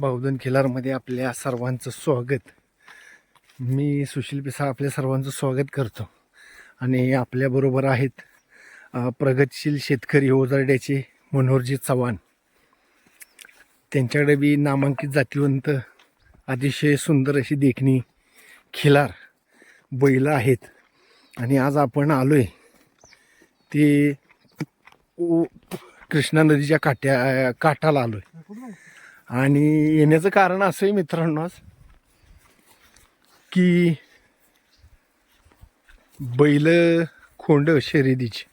बावधन खिलारमध्ये आपल्या सर्वांचं स्वागत. मी सुशील पिसा आपल्या सर्वांचं स्वागत करतो. आणि आपल्याबरोबर आहेत प्रगतशील शेतकरी ओजारड्याचे मनोहरजी चव्हाण. त्यांच्याकडे बी नामांकित जातीवंत अतिशय सुंदर अशी देखणी खिलार बैल आहेत. आणि आज आपण आलो आहे ते उ- कृष्णा नदीच्या काठ्या काठाला आलो आहे? आणि येण्याचं कारण असं आहे मित्रांनो की बैल खोंड शर्यतीची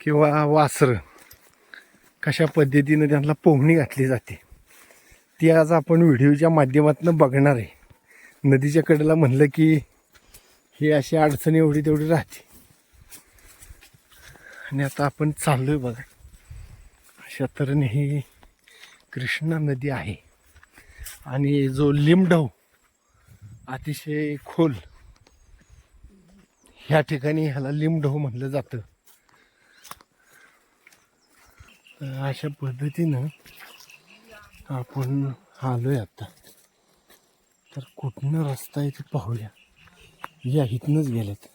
किंवा वासरं कशा पद्धतीनं त्यांना पोहणी घातली जाते ती आज आपण व्हिडिओच्या माध्यमातून बघणार आहे. नदीच्या कडेला म्हणलं की हे अशी अडचणी एवढी तेवढी राहते. आणि आता आपण चाललो आहे बघा. अशा तऱ्हेने ही कृष्णा नदी आहे. आणि जो लिमडव अतिशय खोल ह्या ठिकाणी ह्याला लिमडव म्हणलं जातं. तर अशा पद्धतीनं आपण आलोय आता. तर कुठनं रस्ता आहे ते पाहूया. या इथनंच गेलेत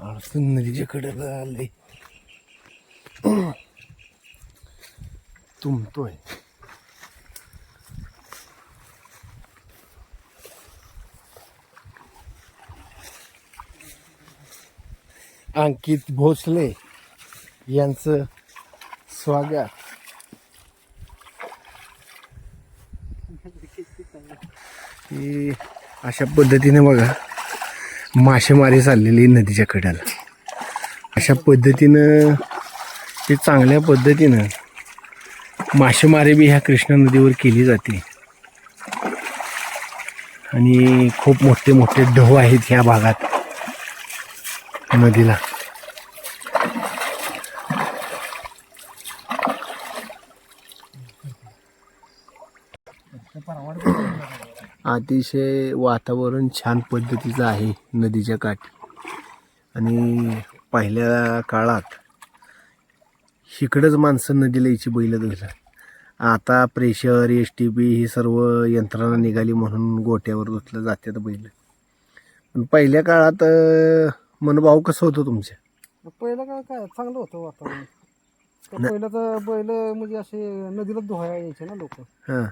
अडचण नदीच्या कडेला आलंय तुमतोय. अंकित भोसले यांचं स्वागत. की अशा पद्धतीने बघा. मासेमारी चाललेली नदीच्या कड्याला अशा पद्धतीनं ते चांगल्या पद्धतीनं मासेमारी बी ह्या कृष्णा नदीवर केली जाते. आणि खूप मोठे मोठे ढव आहेत ह्या भागात नदीला. अतिशय वातावरण छान पद्धतीचं आहे नदीच्या काठी. आणि पहिल्या काळात इकडंच माणसं नदीला यायची बैल धुयला आता प्रेशर एस टी पी ही सर्व यंत्रणा निघाली म्हणून गोट्यावर धुतलं जातात बैल. पण पहिल्या काळात मनभाव कसं होतं तुमच्या? पहिलं काय काय चांगलं होतं वातावरण. तर पहिलं तर बैल म्हणजे असे नदीला धुवायला यायचे ना लोक. हां.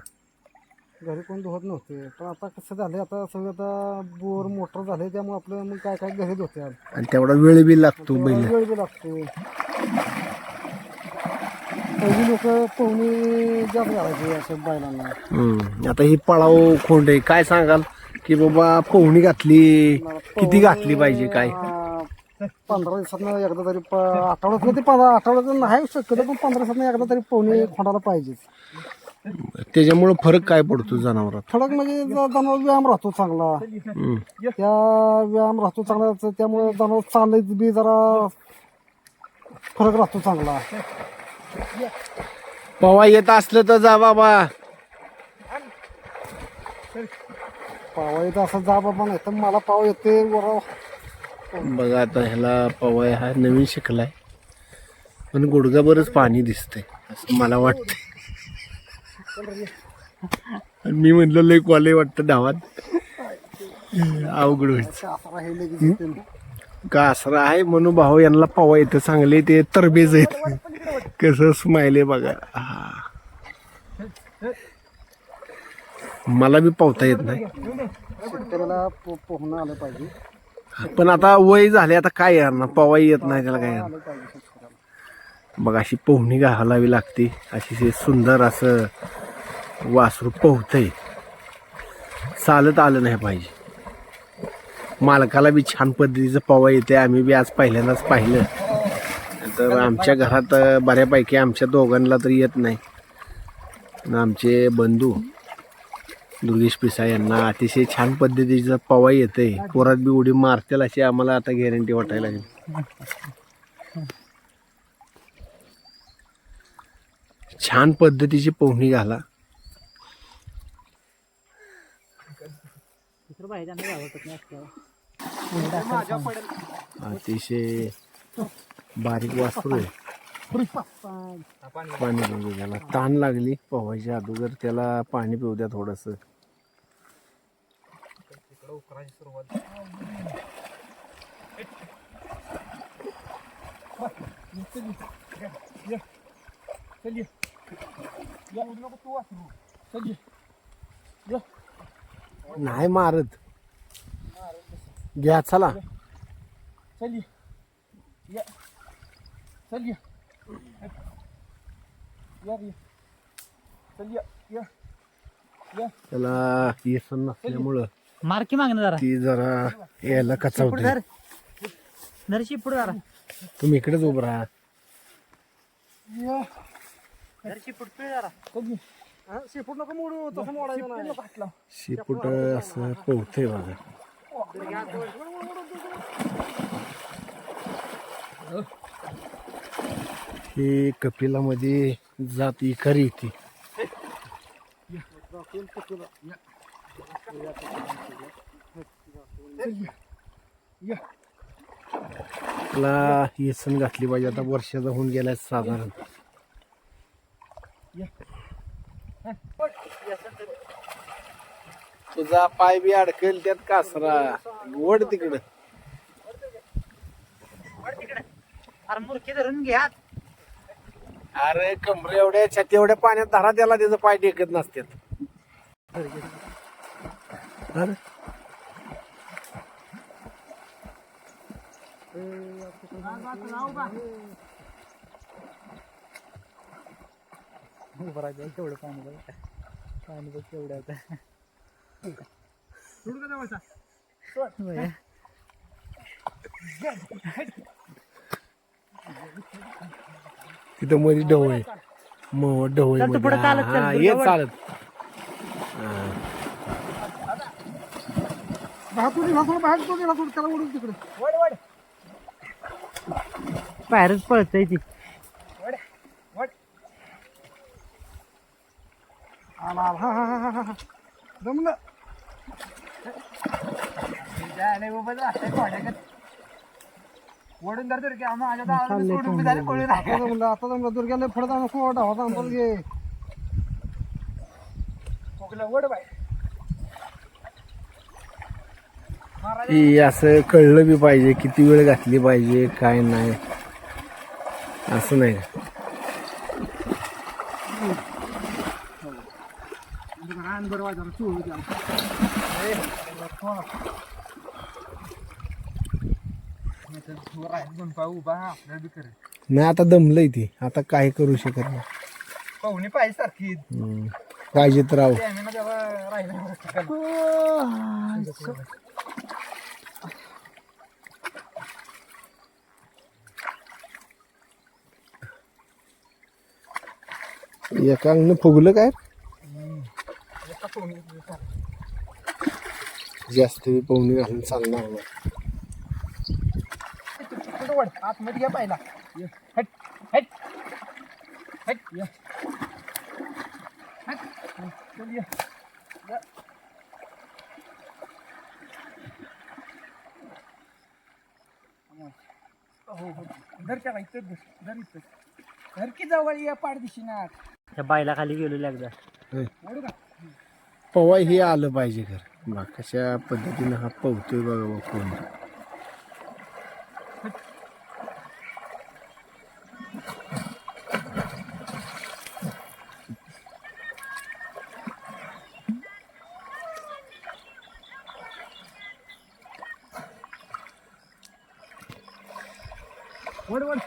घरी कोण धुवत नव्हते. पण आता कसं झालं आता सगळं आता बोर मोटर झाले त्यामुळे आपलं मग काय काय घरी धुते आणि तेवढा वेळ बी लागतो बैल. वेळ बी लागतो. पहिली लोक पोहणी जास्त घालायची अशा बैलांना. हम्म. आता ही पळाव खोंड आहे. काय सांगाल? की बाबा पोहणी घातली किती घातली पाहिजे काय? पंधरा दिवसातनं एकदा तरी प- आठवड्यात ते पंधरा आठवड्यात नाही शक्यतो पण पंधरा दिवसातनं एकदा तरी पोहणी खोंडाला पाहिजेच. त्याच्यामुळं फरक काय पडतो जनावरात? ठळक म्हणजे ज- जनावर व्यायाम राहतो चांगला. हम्म. त्या व्यायाम राहतो चांगला तर त्यामुळे जनावर चालत बी जरा फरक राहतो चांगला. पवा येत असलं तर जा बाबा. पावा येतं असं जा बाबा नाही तर मला पाव येते वर. बघा आता ह्याला पवाय हा नवीन शिकलाय. पण गुडघाभरच पाणी दिसतंय असं मला वाटतंय. मी म्हणलं लय कॉले वाटतं डावात अवघड हे? येते. कासरा आहे? म्हणून भाऊ यांना पवा येतं चांगले ते तरबेज आहेत. कसं स्माईल आहे बघा. हा. मला बी पावता येत नाही. शेतकऱ्याला पो- पोहणं आलं पाहिजे. पण आता वय झाले आता काय येणार पवा येत नाही त्याला काय बघ अशी पोहणी घालावी लागते. अशी सुंदर असं वासरू पोहतंय. चालत आलं नाही पाहिजे. मालकाला बी छान पद्धतीचं पवा येते आम्ही बी आज पहिल्यांदाच पाहिलं. तर आमच्या घरात बऱ्यापैकी आमच्या दोघांना तर येत नाही. आमचे बंधू दुर्गेश पिसा यांना अतिशय छान पद्धतीचं पवा येते पोरात बी उडी मारतील अशी आम्हाला आता गॅरंटी वाटायला लागली. छान पद्धतीची पोहणी घाला. दुसरं बाहेर जाणं आवडत नाही अतिशय बारीक वासरू आहे. पाणी पिऊ त्याला. ताण लागली पोहायच्या अगोदर. त्याला पाणी पिऊ द्या थोडस. नाही मारत. घ्या चला. त्याला व्यसन नसल्यामुळं मार्की मागणं जरा. ती जरा यायला कचावते धर. धरशी पुढे जरा. तुम्ही इकडेच उभं राहा. धरशी पुढे जरा. शेपूट नको मोडू तसं मोडायचं शेपूट असं पोहतंय बघा. हे कपिलामध्ये जात इकारी ती त्याला येसन घातली पाहिजे आता वर्षाचा होऊन गेलाय साधारण. तुझा पाय बी अडकेल त्यात कासरा. ओढ तिकडं. अरे धरून घ्या. अरे कमरे एवढ्या छाती एवढ्या पाण्यात धरा त्याला त्याचं पाय टेकत नसतात अरे. तेवढं पाणी बघ पाणी बघ तेवढं आता. तिथं मध्ये ढवळ आहे. मग ढवळ चल तू पुढं चालत चल, हा, ये वळ. चालत. बाहेर तो गेला सोड त्याला ओढून तिकडे. बाहेरच पळतय ती. आला आला हा हा हा हा हा. जमलं. वडून धरतो की माझ्या आता जमलं आता जमलं. दुर्ग्याला होता आमचा घे ही असं कळलं बी पाहिजे किती वेळ घातली पाहिजे काय नाही. असं नाही. नाही आता दमलंय ती आता काय करू शकत नाही. पाहुणे पाहिजे सारखी हम्म. पाहिजे तर राहू एका अंगनं फुगलं काय? जास्त पाहुणे घालून चालणार नाही आतमध्ये घ्या पाहिला हट हट हट या. हो हो धर त्याला इथं धर धर इथं धर की जवळ या पाडदिशी ना त्या बायला खाली गेलो एकदा ओढू का पवाय हे आलं पाहिजे खर. बा कशा पद्धतीनं हा पवतोय बघा बा कोण. ओढ ओढ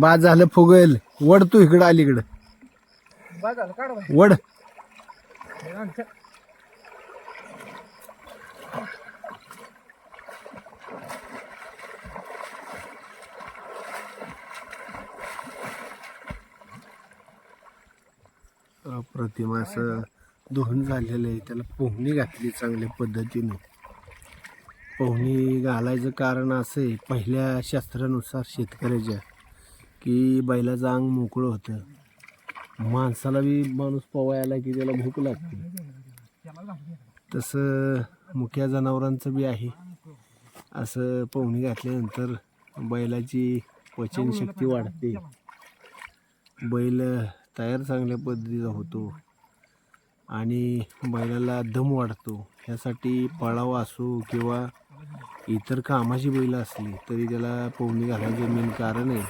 बाद झालं फुगल. वड तू इकडं अलीकडं. बस झालं काढ बाई. वड. अप्रतिम असं दोहन झालेलं आहे. त्याला पोहणी घातली चांगल्या पद्धतीने. पोहणी घालायचं कारण असं आहे पहिल्या शास्त्रानुसार शेतकऱ्याच्या की बैलाचं अंग मोकळं होतं. माणसाला बी माणूस पोवायला की त्याला भूक लागते. तसं मुख्या जनावरांचं बी आहे. असं पोहणी घातल्यानंतर बैलाची पचनशक्ती वाढते. बैल तयार चांगल्या पद्धतीचा होतो आणि बैलाला दम वाढतो. ह्यासाठी पळावा असो किंवा इतर कामाची बैल असली तरी त्याला पोहणी घालायचं मेन कारण आहे.